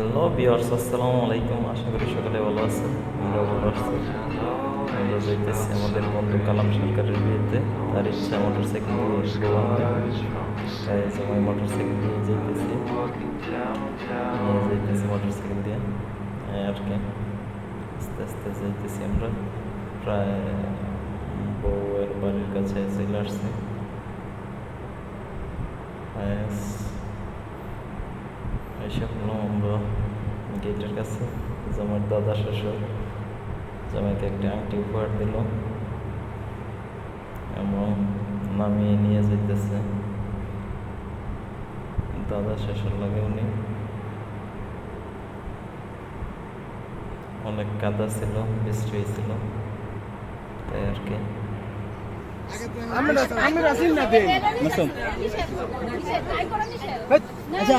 Hello বিয়ার্স আসসালামু আলাইকুম। আশা করি সকলে ভালো আছেন আমরা ভালো আছি। আমরা যাইতেছি আমাদের বন্ধু কালাম সরকারের বিয়েতে তার ইচ্ছা মোটর সাইকেল নিয়ে তাই সময় মোটর সাইকেল নিয়ে যাইতেছি। নিয়ে যাইতেছি মোটর সাইকেল দিয়ে। আর কি। আস্তে আস্তে যাইতেছি আমরা। প্রায় বউয়ের বাড়ির কাছে চলে আসছি। এসে হলো আমরা গেটের কাছে। জামাইয়ের দাদা শ্বশুর জামাইকে একটা আংটি উপহার দিল। এবং নামিয়ে নিয়ে যেতেছে দাদা শ্বশুর লাগে উনি। অনেক কাদা ছিল বৃষ্টি হয়েছিল তাই আর কি। আমরা আমরা আসিন না দেন। আচ্ছা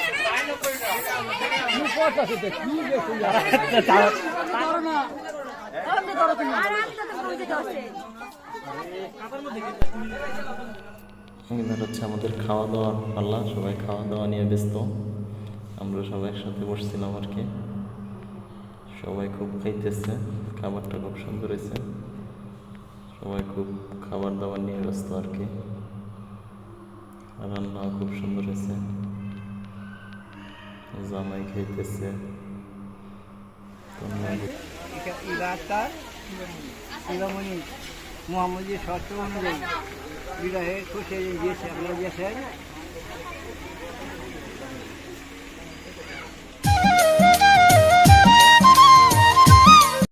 হচ্ছে আমাদের খাওয়া দাওয়ার পাল্লা, সবাই খাওয়া দাওয়া নিয়ে ব্যস্ত। আমরা সবাই একসাথে বসছিলাম আর কি। সবাই খুব খাইতেছে, খাবারটা খুব সুন্দর হয়েছে। সবাই খুব খাবার দাবার নিয়ে ব্যস্ত আর কি। রান্নাও খুব সুন্দর হয়েছে। জামাই খাইতেছে শিরোমণি মোহাম্মদী শর্ত অনুযায়ী। বিবাহে খুশি দিয়েছে আপনারা দিয়েছেন